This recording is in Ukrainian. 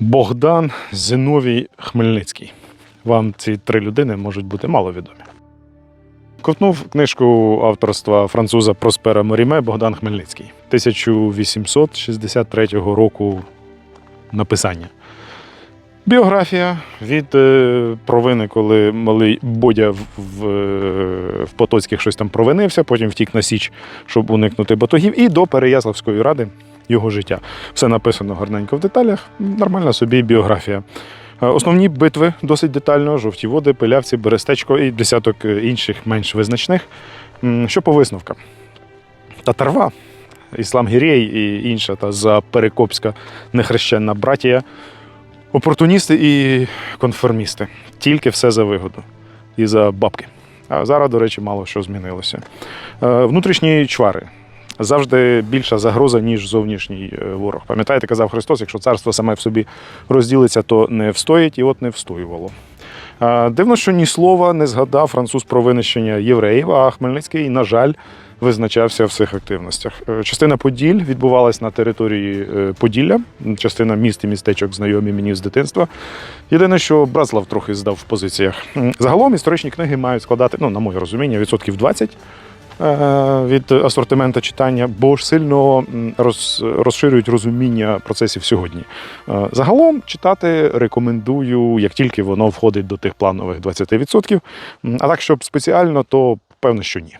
Богдан Зиновій Хмельницький. Вам ці три людини можуть бути маловідомі. Ковтнув книжку авторства француза Проспера Моріме Богдан Хмельницький 1863 року написання. Біографія від е, провини, коли малий Бодя в, в, е, в Потоцьких щось там провинився, потім втік на Січ, щоб уникнути батогів, і до Переяславської ради його життя. Все написано гарненько в деталях. Нормальна собі біографія. Е, Основні битви досить детально: жовті води, пилявці, берестечко і десяток е, інших менш визначних. Що по висновкам? Татарва, Іслам Гірєй і інша та заперекопська нехрещенна братія. Опортуністи і конформісти. Тільки все за вигоду і за бабки. А зараз, до речі, мало що змінилося. Е, Внутрішні чвари завжди більша загроза, ніж зовнішній е, ворог. Пам'ятаєте, казав Христос, якщо царство саме в собі розділиться, то не встоїть, і от не встоювало. Дивно, що ні слова не згадав француз про винищення євреїв, а Хмельницький, на жаль, визначався в цих активностях. Е, Частина Поділь відбувалась на території е, Поділля, частина міст і містечок знайомі мені з дитинства. Єдине, що Братслав трохи здав в позиціях. Загалом історичні книги мають складати, ну, на моє розуміння, відсотків 20 е, від асортимента читання, бо ж сильно роз, розширюють розуміння процесів сьогодні. Е, Загалом читати рекомендую, як тільки воно входить до тих планових 20%. А так, щоб спеціально, то певно, що ні.